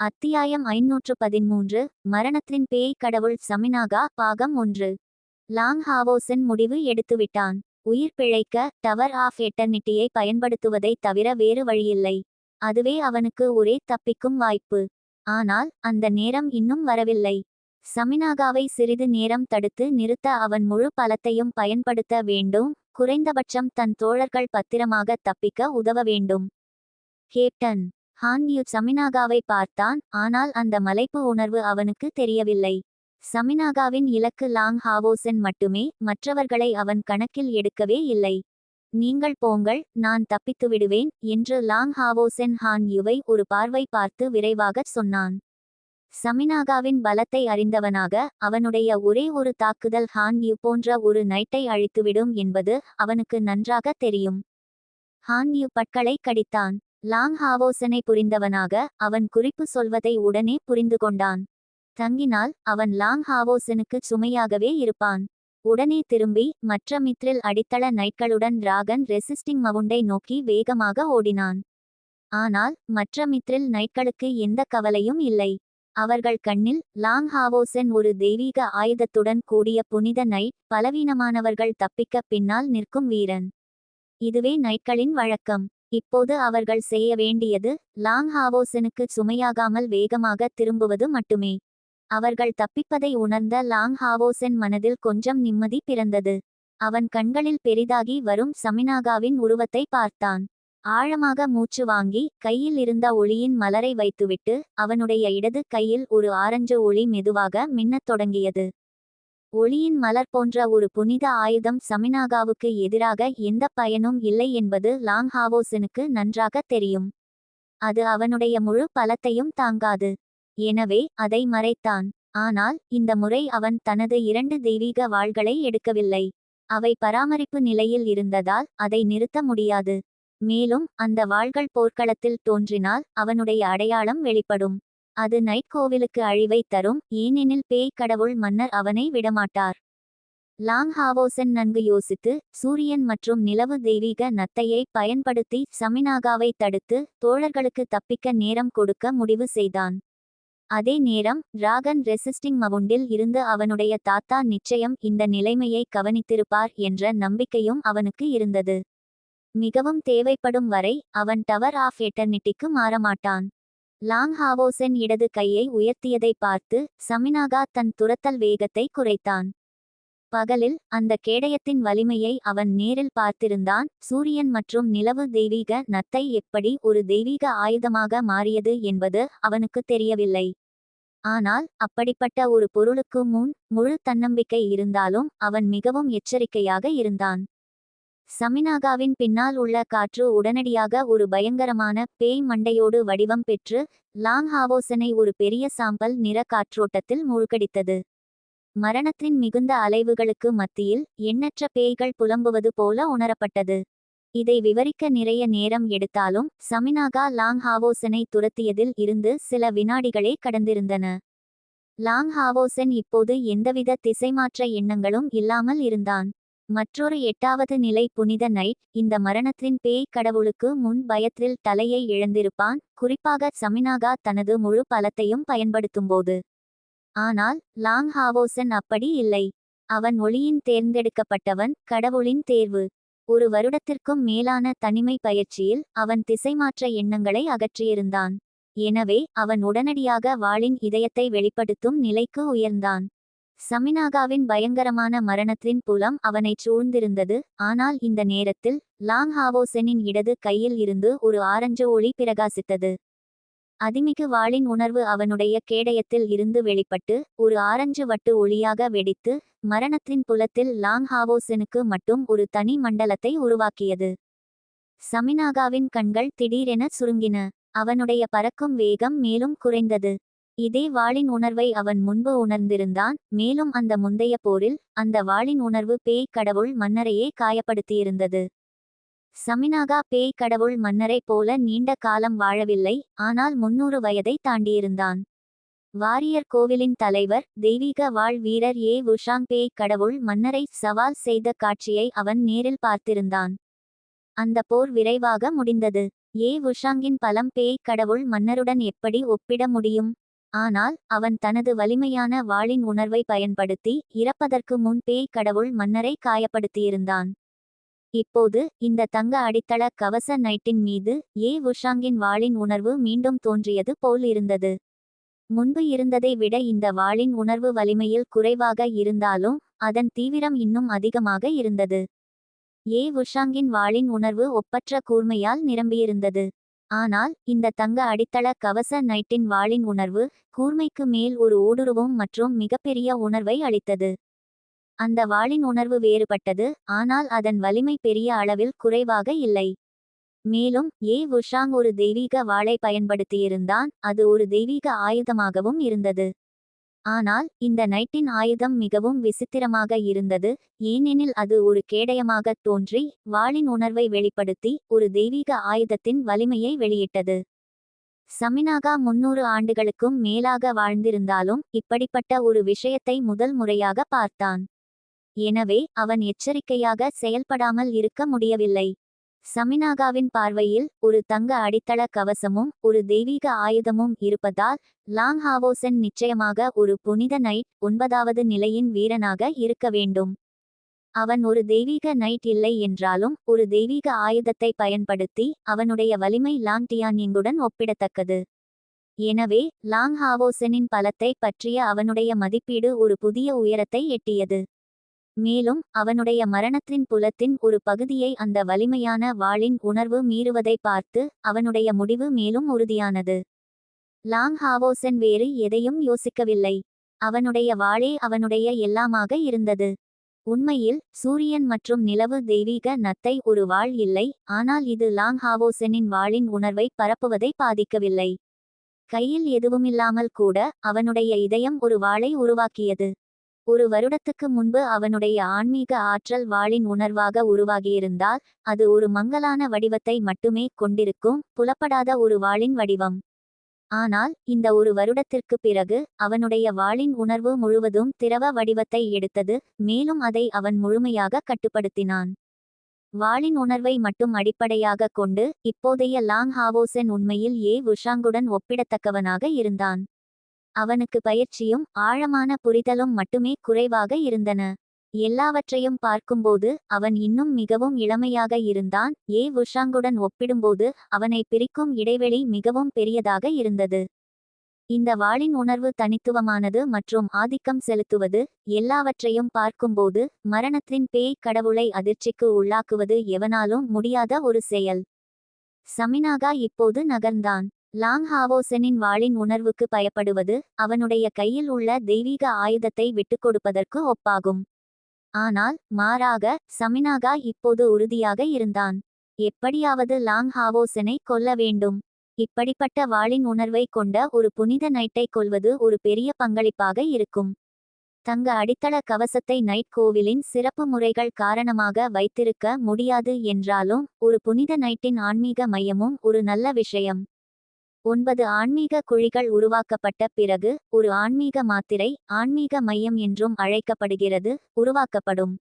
அத்தியாயம் ஐநூற்று பதிமூன்று மரணத்தின் பேய் கடவுள் சமினாகா பாகம் ஒன்று. லாங் ஹாவோசன் முடிவு எடுத்துவிட்டான். உயிர் பிழைக்க டவர் ஆஃப் எட்டர்னிட்டியை பயன்படுத்துவதை தவிர வேறு வழியில்லை. அதுவே அவனுக்கு ஒரே தப்பிக்கும் வாய்ப்பு. ஆனால் அந்த நேரம் இன்னும் வரவில்லை. சமினாகாவை சிறிது நேரம் தடுத்து நிறுத்த அவன் முழு பலத்தையும் பயன்படுத்த வேண்டும். குறைந்தபட்சம் தன் தோழர்கள் பத்திரமாக தப்பிக்க உதவ வேண்டும். கேப்டன் ஹான் யூ சமினாகாவை பார்த்தான் ஆனால் அந்த மலைப்பு உணர்வு அவனுக்கு தெரியவில்லை. சமினாகாவின் இலக்கு லாங் ஹாவோசன் மட்டுமே மற்றவர்களை அவன் கணக்கில் எடுக்கவே இல்லை. நீங்கள் போங்கள் நான் தப்பித்து விடுவேன் என்று லாங் ஹாவோசென் ஹான் யுவை ஒரு பார்வை பார்த்து விரைவாகச் சொன்னான். சமினாகாவின் பலத்தை அறிந்தவனாக அவனுடைய ஒரே ஒரு தாக்குதல் ஹான் யு போன்ற ஒரு நைட்டை அழித்துவிடும் என்பது அவனுக்கு நன்றாக தெரியும். ஹான் யு பற்களை கடித்தான். லாங் ஹாவோசனை புரிந்தவனாக அவன் குறிப்பு சொல்வதை உடனே புரிந்து கொண்டான். தங்கினால் அவன் லாங் ஹாவோசனுக்கு சுமையாகவே இருப்பான். உடனே திரும்பி மற்ற மித்ரில் அடித்தள நைட்களுடன் டிராகன் ரெசிஸ்டிங் மவுண்டை நோக்கி வேகமாக ஓடினான். ஆனால் மற்ற மித்ரில் நைட்களுக்கு எந்த கவலையும் இல்லை. அவர்கள் கண்ணில் லாங் ஹாவோசன் ஒரு தெய்வீக ஆயுதத்துடன் கூடிய புனித நைட் பலவீனமானவர்கள் தப்பிக்க பின்னால் நிற்கும் வீரன். இதுவே நைட்களின் வழக்கம். இப்போது அவர்கள் செய்ய வேண்டியது லாங் ஹாவோசனுக்கு சுமையாகாமல் வேகமாக திரும்புவது மட்டுமே. அவர்கள் தப்பிப்பதை உணர்ந்த லாங் ஹாவோசன் மனதில் கொஞ்சம் நிம்மதி பிறந்தது. அவன் கண்களில் பெரிதாகி வரும் சமினாகாவின் உருவத்தை பார்த்தான். ஆழமாக மூச்சு வாங்கி கையில் இருந்த ஒளியின் மலரை வைத்துவிட்டு அவனுடைய இடது கையில் ஒரு ஆரஞ்சு ஒளி மெதுவாக மின்னத் தொடங்கியது. ஒளியின் மலர் போன்ற ஒரு புனித ஆயுதம் சமினாகாவுக்கு எதிராக எந்த பயனும் இல்லை என்பது லாங் ஹாவோசனுக்கு நன்றாக தெரியும். அது அவனுடைய முழு பலத்தையும் தாங்காது. எனவே அதை மறைத்தான். ஆனால் இந்த முறை அவன் தனது இரண்டு தெய்வீக வாள்களை எடுக்கவில்லை. அவை பராமரிப்பு நிலையில் இருந்ததால் அதை நிறுத்த முடியாது. மேலும் அந்த வாள்கள் போர்க்களத்தில் தோன்றினால் அவனுடைய அடையாளம் வெளிப்படும். அது நைட் கோவிலுக்கு அழிவை தரும் ஏனெனில் பேய் கடவுள் மன்னர் அவனை விடமாட்டார். லாங் ஹாவோசன் நன்கு யோசித்து சூரியன் மற்றும் நிலவு தெய்வீக நத்தையை பயன்படுத்தி சமினாகாவை தடுத்து தோழர்களுக்கு தப்பிக்க நேரம் கொடுக்க முடிவு செய்தான். அதே நேரம் டிராகன் ரெசிஸ்டிங் மவுண்டில் இருந்து அவனுடைய தாத்தா நிச்சயம் இந்த நிலைமையை கவனித்திருப்பார் என்ற நம்பிக்கையும் அவனுக்கு இருந்தது. மிகவும் தேவைப்படும் வரை அவன் டவர் ஆஃப் எட்டர்னிட்டிக்கு மாறமாட்டான். லாங் ஹாவோசென் இடது கையை உயர்த்தியதை பார்த்து சமினாகா தன் துரத்தல் வேகத்தை குறைத்தான். பகலில் அந்த கேடயத்தின் வலிமையை அவன் நேரில் பார்த்திருந்தான். சூரியன் மற்றும் நிலவு தெய்வீக நத்தை எப்படி ஒரு தெய்வீக ஆயுதமாக மாறியது என்பது அவனுக்கு தெரியவில்லை. ஆனால் அப்படிப்பட்ட ஒரு பொருளுக்கு முன் முழு தன்னம்பிக்கை இருந்தாலும் அவன் மிகவும் எச்சரிக்கையாக இருந்தான். சமினாகாவின் பின்னால் உள்ள காற்று உடனடியாக ஒரு பயங்கரமான பேய் மண்டையோடு வடிவம் பெற்று லாங் ஹாவோசனை ஒரு பெரிய சாம்பல் நிற காற்றோட்டத்தில் மூழ்கடித்தது. மரணத்தின் மிகுந்த அலைவுகளுக்கு மத்தியில் எண்ணற்ற பேய்கள் புலம்புவது போல உணரப்பட்டது. இதை விவரிக்க நிறைய நேரம் எடுத்தாலும் சமினாகா லாங் ஹாவோசனை துரத்தியதில் இருந்து சில வினாடிகளே கடந்திருந்தன. லாங் ஹாவோசன் இப்போது எந்தவித திசைமாற்ற எண்ணங்களும் இல்லாமல் இருந்தான். மற்றொரு எட்டாவது நிலை புனித நைட். இந்த மரணத்தின் பேய் கடவுளுக்கு முன் பயத்தில் தலையை இழந்திருப்பான். குறிப்பாக சமினாகா தனது முழு பலத்தையும் பயன்படுத்தும்போது. ஆனால் லாங் ஹாவோசன் அப்படி இல்லை. அவன் ஒளியின் தேர்ந்தெடுக்கப்பட்டவன் கடவுளின் தேர்வு. ஒரு வருடத்திற்கும் மேலான தனிமை பயிற்சியில் அவன் திசைமாற்ற எண்ணங்களை அகற்றியிருந்தான். எனவே அவன் உடனடியாக வாளின் இதயத்தை வெளிப்படுத்தும் நிலைக்கு உயர்ந்தான். சமினாகாவின் பயங்கரமான மரணத்தின் புலம் அவனைச் சூழ்ந்திருந்தது. ஆனால் இந்த நேரத்தில் லாங் ஹாவோசனின் இடது கையில் இருந்து ஒரு ஆரஞ்சு ஒளி பிரகாசித்தது. அதிமிகு வாளின் உணர்வு அவனுடைய கேடயத்தில் இருந்து வெளிப்பட்டு ஒரு ஆரஞ்சு வட்டு ஒளியாக வெடித்து மரணத்தின் புலத்தில் லாங் ஹாவோசனுக்கு மட்டும் ஒரு தனி மண்டலத்தை உருவாக்கியது. சமினாகாவின் கண்கள் திடீரென சுருங்கின. அவனுடைய பறக்கும் வேகம் மேலும் குறைந்தது. இதே வாளின் உணர்வை அவன் முன்பு உணர்ந்திருந்தான் மேலும் அந்த முந்தைய போரில் அந்த வாளின் உணர்வு பேய் கடவுள் மன்னரையே காயப்படுத்தியிருந்தது. சமினாகா பேய் கடவுள் மன்னரைப் போல நீண்ட காலம் வாழவில்லை ஆனால் முன்னூறு வயதை தாண்டியிருந்தான். வாரியர் கோவிலின் தலைவர் தெய்வீக வாழ் வீரர் ஏ. உஷாங் பேய் கடவுள் மன்னரை சவால் செய்த காட்சியை அவன் நேரில் பார்த்திருந்தான். அந்த போர் விரைவாக முடிந்தது. ஏ. உஷாங்கின் பலம் பேய் கடவுள் மன்னருடன் எப்படி ஒப்பிட முடியும்? ஆனால் அவன் தனது வலிமையான வாளின் உணர்வை பயன்படுத்தி இறப்பதற்கு முன் பேய் கடவுள் மன்னரை காயப்படுத்தியிருந்தான். இப்போது இந்த தங்க அடித்தள கவச நைட்டின் மீது ஏ. உஷாங்கின் வாளின் உணர்வு மீண்டும் தோன்றியது போல் இருந்தது. முன்பு இருந்ததை விட இந்த வாளின் உணர்வு வலிமையில் குறைவாக இருந்தாலும் அதன் தீவிரம் இன்னும் அதிகமாக இருந்தது. ஏ. உஷாங்கின் வாளின் உணர்வு ஒப்பற்ற கூர்மையால் நிரம்பியிருந்தது. ஆனால் இந்த தங்க அடித்தள கவச நைட்டின் வாளின் உணர்வு கூர்மைக்கு மேல் ஒரு ஊடுருவும் மற்றும் மிகப்பெரிய உணர்வை அளித்தது. அந்த வாளின் உணர்வு வேறுபட்டது ஆனால் அதன் வலிமை பெரிய அளவில் குறைவாக இல்லை. மேலும் ஏ. உஷாங் ஒரு தெய்வீக வாளை பயன்படுத்தியிருந்தான் அது ஒரு தெய்வீக ஆயுதமாகவும் இருந்தது. ஆனால் இந்த நைட்டின் ஆயுதம் மிகவும் விசித்திரமாக இருந்தது ஏனெனில் அது ஒரு கேடயமாகத் தோன்றி வாளின் உணர்வை வெளிப்படுத்தி ஒரு தெய்வீக ஆயுதத்தின் வலிமையை வெளியிட்டது. சமினாகா முன்னூறு ஆண்டுகளுக்கும் மேலாக வாழ்ந்திருந்தாலும் இப்படிப்பட்ட ஒரு விஷயத்தை முதல் முறையாக பார்த்தான். எனவே அவன் எச்சரிக்கையாக செயல்படாமல் இருக்க முடியவில்லை. சமினாகாவின் பார்வையில் ஒரு தங்க அடித்தள கவசமும் ஒரு தெய்வீக ஆயுதமும் இருப்பதால் லாங் ஹாவோசன் நிச்சயமாக ஒரு புனித நைட் ஒன்பதாவது நிலையின் வீரனாக இருக்க வேண்டும். அவன் ஒரு தெய்வீக நைட் இல்லை என்றாலும் ஒரு தெய்வீக ஆயுதத்தை பயன்படுத்தி அவனுடைய வலிமை லாங் டியான்யங்குடன் ஒப்பிடத்தக்கது. எனவே லாங் ஹாவோசனின் பலத்தை பற்றிய அவனுடைய மதிப்பீடு ஒரு புதிய உயரத்தை எட்டியது. மேலும் அவனுடைய மரணத்தின் புலத்தின் ஒரு பகுதியை அந்த வலிமையான வாளின் உணர்வு மீறுவதை பார்த்து அவனுடைய முடிவு மேலும் உறுதியானது. லாங் ஹாவோசன் வேறு எதையும் யோசிக்கவில்லை. அவனுடைய வாளே அவனுடைய எல்லாமாக இருந்தது. உண்மையில் சூரியன் மற்றும் நிலவு தெய்வீக நத்தை ஒரு வாள் இல்லை ஆனால் இது லாங் ஹாவோசனின் வாளின் உணர்வை பரப்புவதை பாதிக்கவில்லை. கையில் எதுவுமில்லாமல் கூட அவனுடைய இதயம் ஒரு வாளை உருவாக்கியது. ஒரு வருடத்துக்கு முன்பு அவனுடைய ஆன்மீக ஆற்றல் வாளின் உணர்வாக உருவாகியிருந்தால் அது ஒரு மங்கலான வடிவத்தை மட்டுமே கொண்டிருக்கும் புலப்படாத ஒரு வாளின் வடிவம். ஆனால் இந்த ஒரு வருடத்திற்கு பிறகு அவனுடைய வாளின் உணர்வு முழுவதும் திரவ வடிவத்தை எடுத்தது மேலும் அதை அவன் முழுமையாக கட்டுப்படுத்தினான். வாளின் உணர்வை மட்டும் அடிப்படையாக கொண்டு இப்போதைய லாங் ஹாவோசென் உண்மையில் ஏ. உஷாங்குடன் ஒப்பிடத்தக்கவனாக இருந்தான். அவனுக்கு பயிற்சியும் ஆழமான புரிதலும் மட்டுமே குறைவாக இருந்தன. எல்லாவற்றையும் பார்க்கும்போது அவன் இன்னும் மிகவும் இளமையாக இருந்தான். ஏ. உஷாங்குடன் ஒப்பிடும்போது அவனை பிரிக்கும் இடைவெளி மிகவும் பெரியதாக இருந்தது. இந்த வாளின் உணர்வு தனித்துவமானது மற்றும் ஆதிக்கம் செலுத்துவது எல்லாவற்றையும் பார்க்கும்போது மரணத்தின் பேய் கடவுளை அதிர்ச்சிக்கு உள்ளாக்குவது எவனாலும் முடியாத ஒரு செயல். சமினாகா இப்போது நகர்ந்தான். லாங் ஹாவோசனின் வாளின் உணர்வுக்கு பயப்படுவது அவனுடைய கையில் உள்ள தெய்வீக ஆயுதத்தை விட்டுக் கொடுப்பதற்கு ஒப்பாகும். ஆனால் மாறாக சமினாகா இப்போது உறுதியாக இருந்தான். எப்படியாவது லாங் ஹாவோசனை கொல்ல வேண்டும். இப்படிப்பட்ட வாளின் உணர்வை கொண்ட ஒரு புனித நைட்டை கொல்வது ஒரு பெரிய பங்களிப்பாக இருக்கும். தங்க அடித்தள கவசத்தை நைட் கோவிலின் சிறப்பு முறைகள் காரணமாக வைத்திருக்க முடியாது என்றாலும் ஒரு புனித நைட்டின் ஆன்மீக மையமும் ஒரு நல்ல விஷயம். ஒன்பது ஆன்மீக குழிகள் உருவாக்கப்பட்ட பிறகு ஒரு ஆன்மீக மாத்திரை ஆன்மீக மையம் என்றும் அழைக்கப்படுகிறது உருவாக்கப்படும்.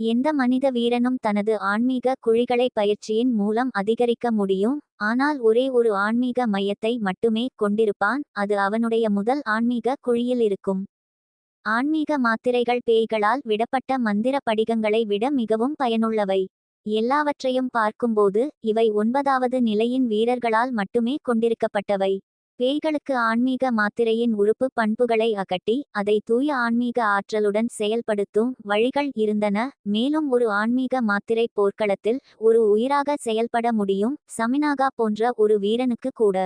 எந்த மனித வீரனும் தனது ஆன்மீக குழிகளை பயிற்சியின் மூலம் அதிகரிக்க முடியும் ஆனால் ஒரே ஒரு ஆன்மீக மையத்தை மட்டுமே கொண்டிருப்பான் அது அவனுடைய முதல் ஆன்மீக குழியில் இருக்கும். ஆன்மீக மாத்திரைகள் பேய்களால் விடப்பட்ட மந்திர படிகங்களை விட மிகவும் பயனுள்ளவை. எல்லாவற்றையும் பார்க்கும்போது இவை ஒன்பதாவது நிலையின் வீரர்களால் மட்டுமே கொண்டிருக்கப்பட்டவை. பேய்களுக்கு ஆன்மீக மாத்திரையின் உறுப்பு பண்புகளை அகட்டி அதை தூய ஆன்மீக ஆற்றலுடன் செயல்படுத்தும் வழிகள் இருந்தன. மேலும் ஒரு ஆன்மீக மாத்திரை போர்க்களத்தில் ஒரு உயிராக செயல்பட முடியும் சமினாகா போன்ற ஒரு வீரனுக்கு கூட.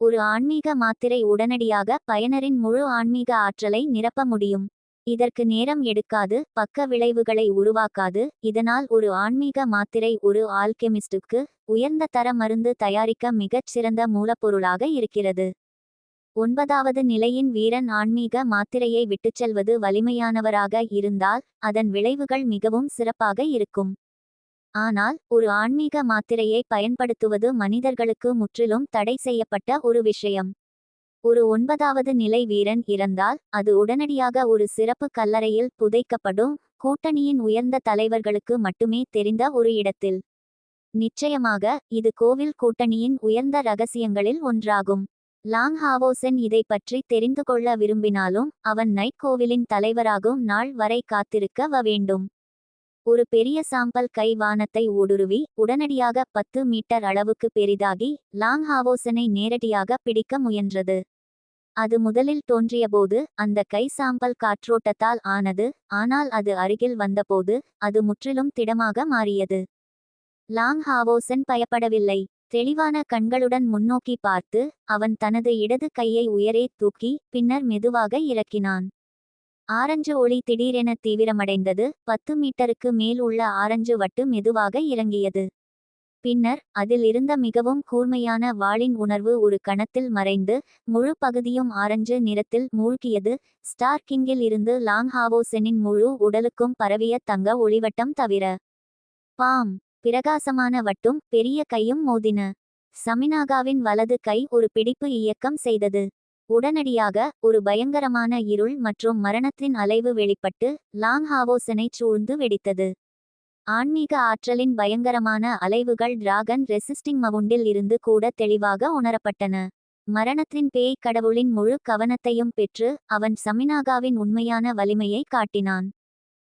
ஒரு ஆன்மீக மாத்திரை உடனடியாக பயனரின் முழு ஆன்மீக ஆற்றலை நிரப்ப முடியும். இதற்கு நேரம் எடுக்காது பக்க விளைவுகளை உருவாக்காது இதனால் ஒரு ஆன்மீக மாத்திரை ஒரு ஆல்கெமிஸ்டுக்கு உயர்ந்த தர மருந்து தயாரிக்க மிகச் சிறந்த மூலப்பொருளாக இருக்கிறது. ஒன்பதாவது நிலையின் வீரன் ஆன்மீக மாத்திரையை விட்டுச் செல்வது வலிமையானவராக இருந்தால் அதன் விளைவுகள் மிகவும் சிறப்பாக இருக்கும். ஆனால் ஒரு ஆன்மீக மாத்திரையை பயன்படுத்துவது மனிதர்களுக்கு முற்றிலும் தடை செய்யப்பட்ட ஒரு விஷயம். ஒரு ஒன்பதாவது நிலை வீரன் இறந்தால் அது உடனடியாக ஒரு சிறப்பு கல்லறையில் புதைக்கப்படும் கூட்டணியின் உயர்ந்த தலைவர்களுக்கு மட்டுமே தெரிந்த ஒரு இடத்தில். நிச்சயமாக இது கோவில் கூட்டணியின் உயர்ந்த ரகசியங்களில் ஒன்றாகும். லாங் ஹாவோசென் இதை பற்றி தெரிந்து கொள்ள விரும்பினாலும் அவன் நைட் கோவிலின் தலைவராகும் நாள் வரை காத்திருக்க வேண்டும். ஒரு பெரிய சாம்பல் கை வானத்தை ஊடுருவி உடனடியாக பத்து மீட்டர் அளவுக்கு பெரிதாகி லாங் ஹாவோசனை நேரடியாக பிடிக்க முயன்றது. அது முதலில் தோன்றியபோது அந்த கை சாம்பல் காற்றோட்டத்தால் ஆனது ஆனால் அது அருகில் வந்தபோது அது முற்றிலும் திடமாக மாறியது. லாங் ஹாவோசன் பயப்படவில்லை. தெளிவான கண்களுடன் முன்னோக்கி பார்த்து அவன் தனது இடது கையை உயரே தூக்கி பின்னர் மெதுவாக இறக்கினான். ஆரஞ்சு ஒளி திடீரென தீவிரமடைந்தது. பத்து மீட்டருக்கு மேல் உள்ள ஆரஞ்சு வட்டு மெதுவாக இறங்கியது. பின்னர் அதில் இருந்த மிகவும் கூர்மையான வாளின் உணர்வு ஒரு கணத்தில் மறைந்து முழு பகுதியும் ஆரஞ்சு நிறத்தில் மூழ்கியது. ஸ்டார் கிங்கில் இருந்து லாங் ஹாவோசெனின் முழு உடலுக்கும் பரவிய தங்க ஒளிவட்டம் தவிர பாம் பிரகாசமான வட்டும் பெரிய கையும் மோதின. சமினாகாவின் வலது கை ஒரு பிடிப்பு இயக்கம் செய்தது. உடனடியாக ஒரு பயங்கரமான இருள் மற்றும் மரணத்தின் அலைவு வெளிப்பட்டு லாங் ஹாவோசனை சூழ்ந்து வெடித்தது. ஆன்மீக ஆற்றலின் பயங்கரமான அலைவுகள் டிராகன் ரெசிஸ்டிங் மவுண்டில் இருந்து கூட தெளிவாக உணரப்பட்டன. மரணத்தின் பேய் கடவுளின் முழு கவனத்தையும் பெற்று அவன் சமினாகாவின் உண்மையான வலிமையை காட்டினான்.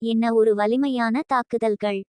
என்ன ஒரு வலிமையான தாக்குதல்கள்.